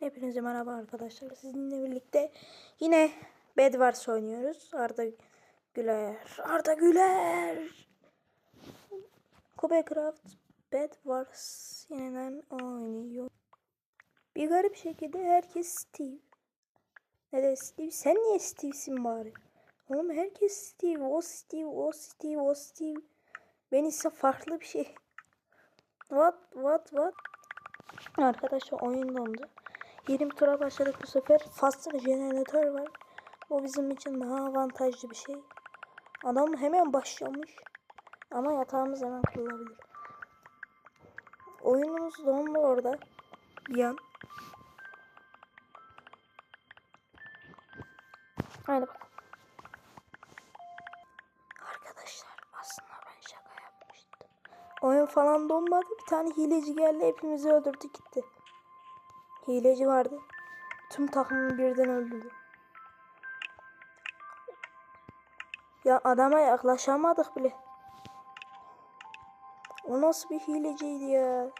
Hepinize merhaba arkadaşlar. Sizinle birlikte yine Bedwars oynuyoruz. Arda Güler. Arda Güler. Kubecraft Bedwars yeniden oynuyor. Bir garip şekilde herkes Steve. Ne de Steve? Sen niye Steve'sin bari? Oğlum herkes Steve. O Steve, o Steve, o Steve. Ben ise farklı bir şey. What, what, what? Arkadaşlar oyun dondu. 20 tura başladık bu sefer. Fast jeneratör var. Bu bizim için daha avantajlı bir şey. Adam hemen başlamış. Ama yatağımız hemen kırılabilir. Oyunumuz dondu orada. Bir an. Hadi bakalım. Arkadaşlar aslında ben şaka yapmıştım. Oyun falan donmadı. Bir tane hileci geldi hepimizi öldürdü gitti. Hileci vardı. Tüm takımı birden öldürdü. Ya adama yaklaşamadık bile. O nasıl bir hileciydi ya.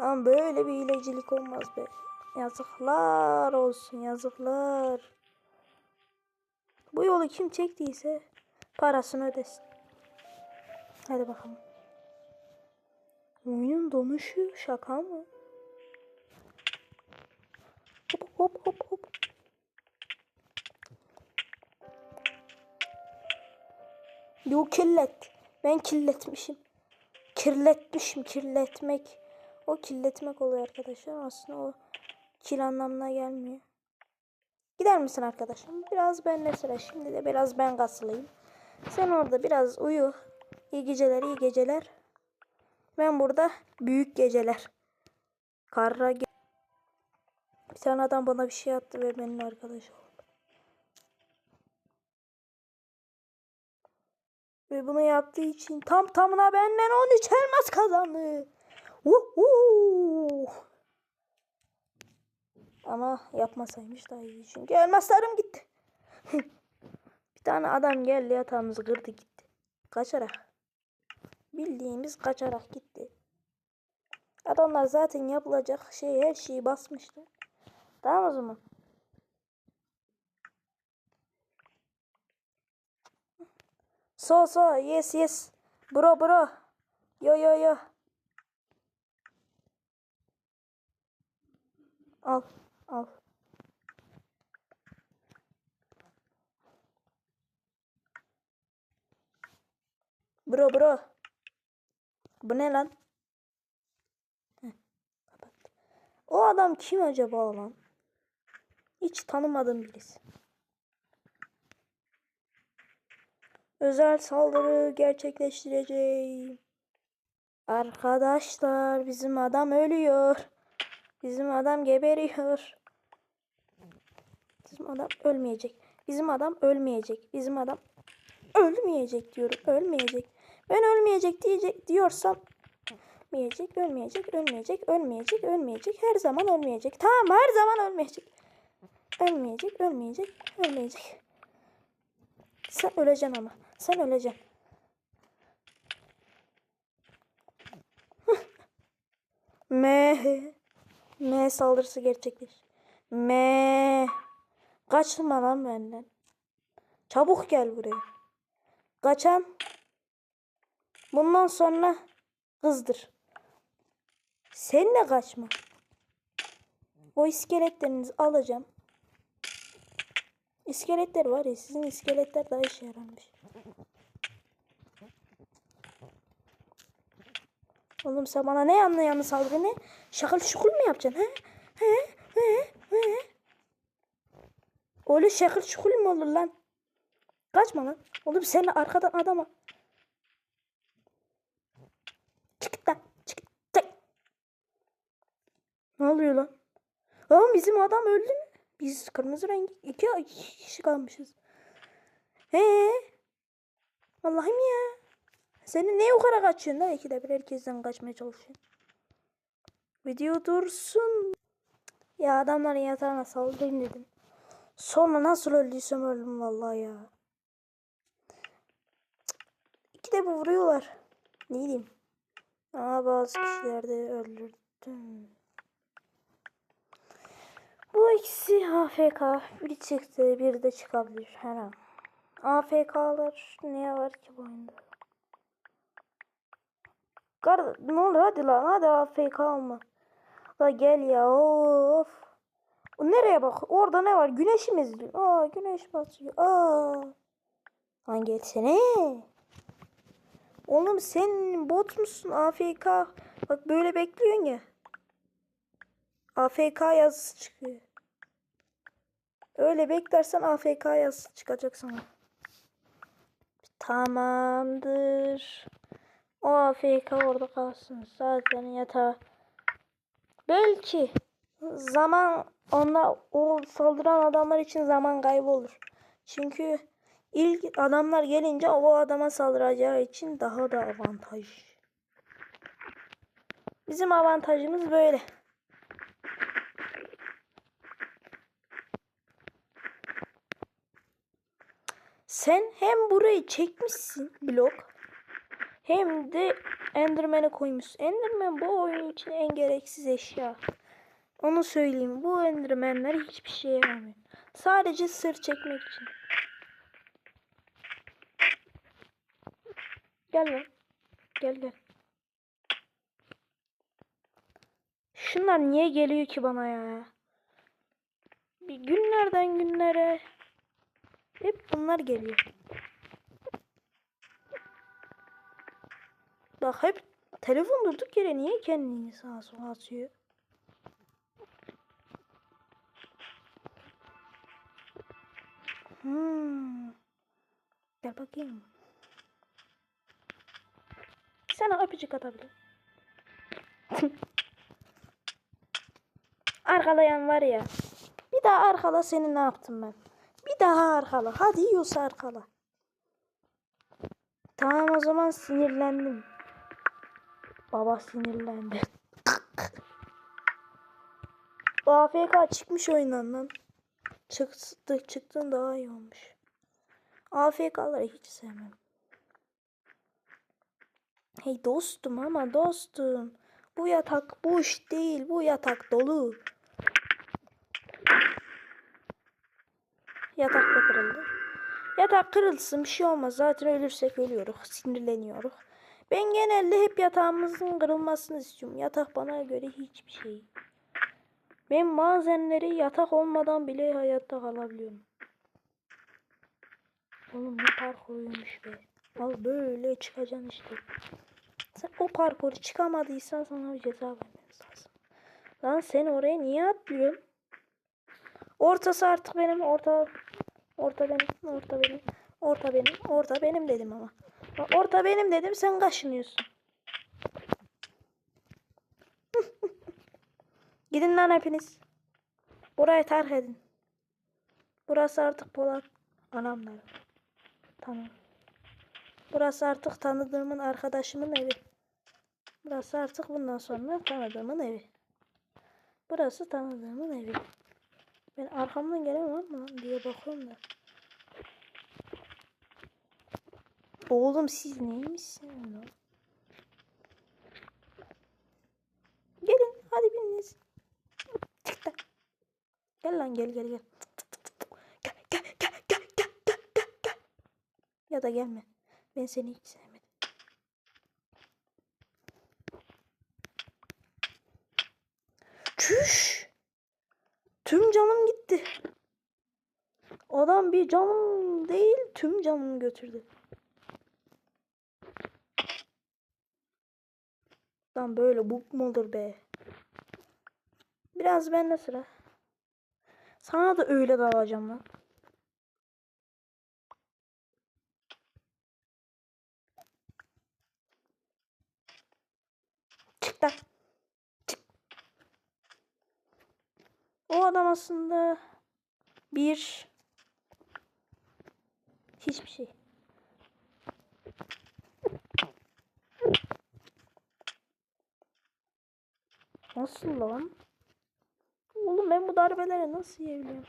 Lan böyle bir hilecilik olmaz be. Yazıklar olsun yazıklar. Bu yolu kim çektiyse parasını ödesin. Hadi bakalım. Oyunun donuşu şaka mı? Hop hop hop hop. Yo kirlet. Ben kirletmişim. Kirletmişim kirletmek. O kirletmek oluyor arkadaşlar. Aslında o kil anlamına gelmiyor. Gider misin arkadaşım? Biraz ben mesela şimdi de biraz ben kasılayım. Sen orada biraz uyu. İyi geceler iyi geceler. Ben burada büyük geceler. Karra ge Bir tane adam bana bir şey attı ve benim arkadaş oldu. Ve bunu yaptığı için tam tamına benden 13 elmas kazandı. Uhu. Ama yapmasaymış daha iyi. Çünkü elmaslarım gitti. bir tane adam geldi yatağımızı kırdı gitti. Kaçarak. Bildiğimiz kaçarak gitti. Adamlar zaten yapılacak şey her şeyi basmıştı. Tamam o zaman. So so yes yes. Bro bro. Yo yo yo. Al al. Bro bro. Bu ne lan? O adam kim acaba lan? Hiç tanımadığım birisi. Özel saldırı gerçekleştireceğim. Arkadaşlar bizim adam ölüyor. Bizim adam geberiyor. Bizim adam ölmeyecek. Bizim adam ölmeyecek. Bizim adam ölmeyecek diyorum. Ölmeyecek. Ben ölmeyecek diyecek diyorsam ölmeyecek, ölmeyecek, ölmeyecek, ölmeyecek, ölmeyecek. Her zaman ölmeyecek. Tamam her zaman ölmeyecek. Ölmeyecek, ölmeyecek, ölmeyecek. Sen öleceksin ama. Sen öleceksin. Me. Me saldırısı gerçekleş. Me. Kaçma lan benden. Çabuk gel buraya. Kaçan. Bundan sonra kızdır. Sen de kaçma. O iskeletlerinizi alacağım. İskeletler var ya sizin iskeletler daha işe yaramış. Oğlum sen bana ne anlayanı saldırı ne? Şakal şukul mu yapacaksın he? He? He? He? Öyle şakal şukul mu olur lan? Kaçma lan. Oğlum sen arkadan adama. Çık lan. Çık. Çık. Ne oluyor lan? Oğlum bizim adam öldü mü? Biz kırmızı renk iki, iki kişi kalmışız. He? Allah'ım ya. Seni ne yukarı kaçıyorsun da ikide bir herkesten kaçmaya çalışıyorsun. Video dursun. Ya adamların yatağına saldırayım dedim. Sonra nasıl öldüysem öldüm vallahi ya. İkide bir vuruyorlar. Ne diyeyim? Ama bazı kişiler de öldürdü. düştüm. Bu ikisi AFK. Biri çıktı, biri de çıkabilir her an. AFK'lar niye var ki bu oyunda? Kar ne olur hadi lan hadi AFK olma. La gel ya of. Nereye bak? Orada ne var? Güneşi mi izliyor? Aa güneş batıyor. Aa. Lan gelsene. Oğlum sen bot musun? AFK. Bak böyle bekliyorsun ya. AFK yazısı çıkıyor. Öyle beklersen AFK yazısı çıkacak sana. Tamamdır. O AFK orada kalsın. Zaten yatağı. Belki zaman onlar o saldıran adamlar için zaman kaybı olur. Çünkü ilk adamlar gelince o adama saldıracağı için daha da avantaj. Bizim avantajımız böyle. Sen hem burayı çekmişsin blok hem de Enderman'e koymuşsun. Enderman bu oyun için en gereksiz eşya. Onu söyleyeyim. Bu Enderman'ler hiçbir şeye yaramıyor. Sadece sır çekmek için. Gel lan. Gel gel. Şunlar niye geliyor ki bana ya? Bir günlerden günlere hep bunlar geliyor. Bak hep telefon durduk yere niye kendini sağa sola atıyor? Hmm. Gel bakayım. Sana öpücük atabilir. Arkalayan var ya. Bir daha arkala seni ne yaptım ben? Bir daha arkala. Hadi yiyorsa arkala. Tamam o zaman sinirlendim. Baba sinirlendi. AFK çıkmış oyundan lan. Çıktı, çıktın daha iyi olmuş. AFK'ları hiç sevmem. Hey dostum ama dostum. Bu yatak boş değil. Bu yatak dolu. Yatak da kırıldı. Yatak kırılsın bir şey olmaz. Zaten ölürsek ölüyoruz. Sinirleniyoruz. Ben genelde hep yatağımızın kırılmasını istiyorum. Yatak bana göre hiçbir şey. Ben bazenleri yatak olmadan bile hayatta kalabiliyorum. Oğlum ne parkuruymuş be. Al böyle çıkacaksın işte. Sen o parkuru çıkamadıysan sana bir ceza vermemiz lazım. Lan sen oraya niye atlıyorsun? Ortası artık benim. Orta orta benim. Orta benim. Orta benim. Orta benim dedim ama. Orta benim dedim sen kaşınıyorsun. Gidin lan hepiniz. Burayı terk edin. Burası artık Polat anamlar. Tamam. Burası artık tanıdığımın arkadaşımın evi. Burası artık bundan sonra tanıdığımın evi. Burası tanıdığımın evi. Ben arkamdan gelen var mı diye bakıyorum da. Oğlum siz neymişsiniz lan? Gelin hadi biriniz. Çık da. Gel lan gel gel gel. Gel gel gel gel gel gel gel. Ya da gelme. Ben seni hiç sevmedim. Çüş. Tüm canım gitti. Adam bir canım değil tüm canımı götürdü. Lan böyle bu mu olur be? Biraz bende sıra. Sana da öyle dalacağım lan. Çık lan. Çık. O adam aslında bir hiçbir şey. Nasıl lan? Oğlum ben bu darbeleri nasıl yiyebiliyorum?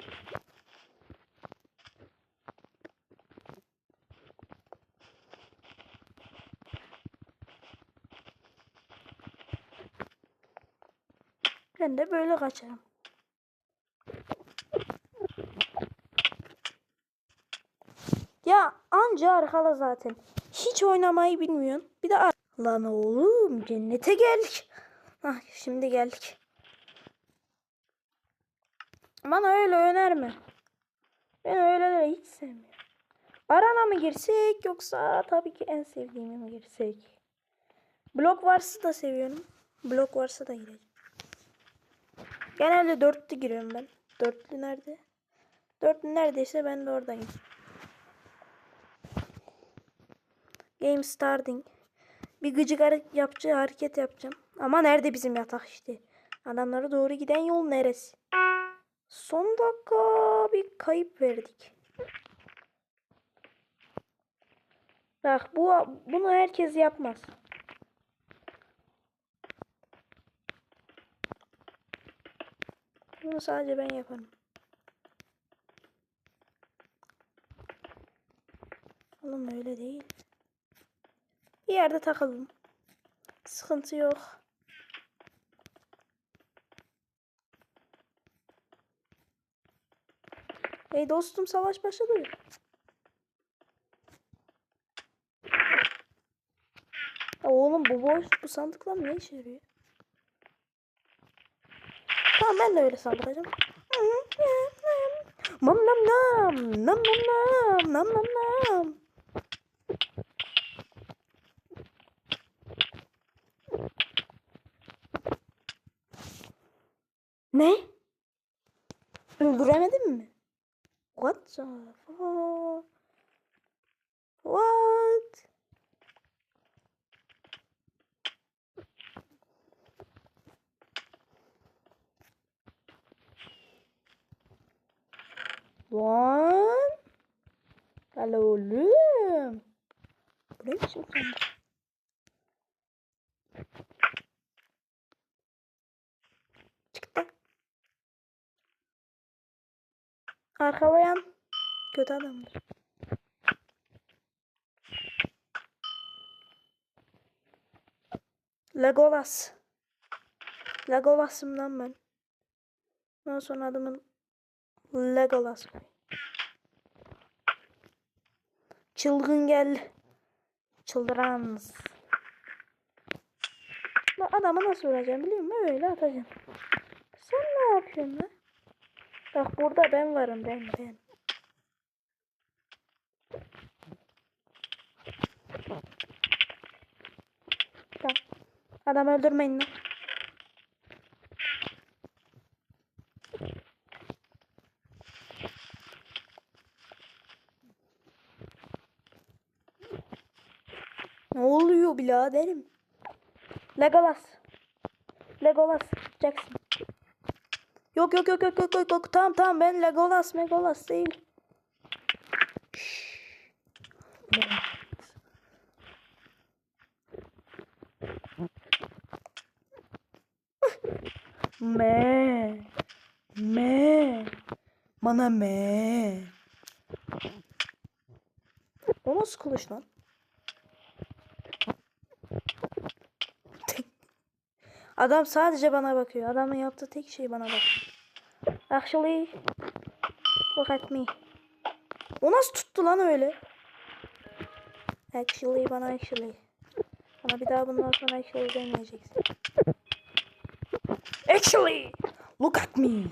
Ben de böyle kaçarım. Ya anca arkala zaten. Hiç oynamayı bilmiyorsun. Bir de Lan oğlum cennete geldik. Hah şimdi geldik. Bana öyle önerme. Ben öyleleri hiç sevmiyorum. Arana mı girsek yoksa tabii ki en sevdiğime mi girsek? Blok varsa da seviyorum. Blok varsa da gireceğim. Genelde dörtlü giriyorum ben. Dörtlü nerede? Dörtlü neredeyse ben de oradayım. Game starting. Bir gıcık yapıcı hareket yapacağım. Ama nerede bizim yatak işte? Adamlara doğru giden yol neresi? Son dakika bir kayıp verdik. Bak bu bunu herkes yapmaz. Bunu sadece ben yaparım. Oğlum öyle değil. Bir yerde takıldım. Sıkıntı yok. Hey dostum savaş başladı. Ya oğlum bu boş bu sandıklar ne işe yarıyor? Tamam ben de öyle saldıracağım. Nam nam nam nam nam nam nam nam nam. Ne? Öldüremedim mi? What the fuck? What? Lan? Alo oğlum. Bu ne biçim Arkalayan kötü adamdır. Legolas. Legolas'ım lan ben. Ondan sonra adımın Legolas. Çılgın gel. Çıldırans. Lan adamı nasıl vuracağım biliyor musun? Öyle atacağım. Sen ne yapıyorsun lan? Bak burada ben varım ben ben. Tamam. Adam öldürmeyin lan. Ne oluyor biraderim? Legolas. Legolas. Jackson. Yok yok yok yok yok yok yok. Tamam tamam ben Legolas Megolas değil. Me. Me. Bana me. O nasıl kılıç lan? Adam sadece bana bakıyor. Adamın yaptığı tek şey bana bakıyor. Actually, look at me. O nasıl tuttu lan öyle? Actually, bana actually. Bana bir daha bundan sonra actually demeyeceksin. Actually, look at me.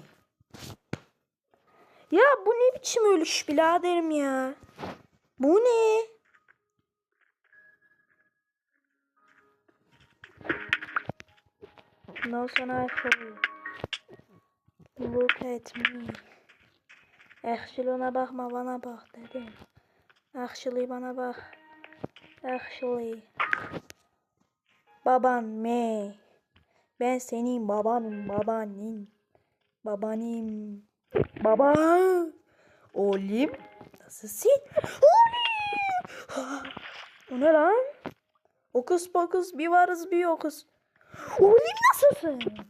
Ya bu ne biçim ölüş biraderim ya. Bu ne? Ondan sonra actually. Look at me. Actually ona bakma bana bak dedim. Actually bana bak. Actually. Baban me. Ben senin babanım babanin. Babanim. Baba. Oğlum. Nasılsın? Oğlum. O ne lan? Okus pokus bir varız bir yokuz. Oğlum nasılsın?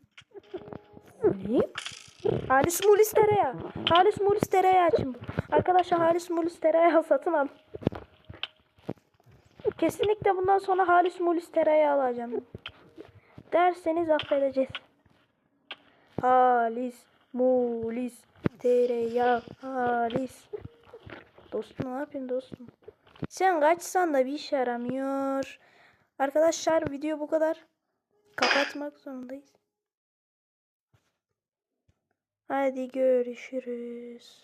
Oğlum. Halis Mulis tereyağı. Halis Mulis tereyağı için bu. Arkadaşlar Halis Mulis tereyağı satın al. Kesinlikle bundan sonra Halis Mulis tereyağı alacağım. Derseniz affedeceğiz. Halis. Mulis. Tereyağı. Halis. Dostum ne yapıyorsun dostum? Sen kaçsan da bir işe yaramıyor. Arkadaşlar video bu kadar. Kapatmak zorundayız. Hadi görüşürüz.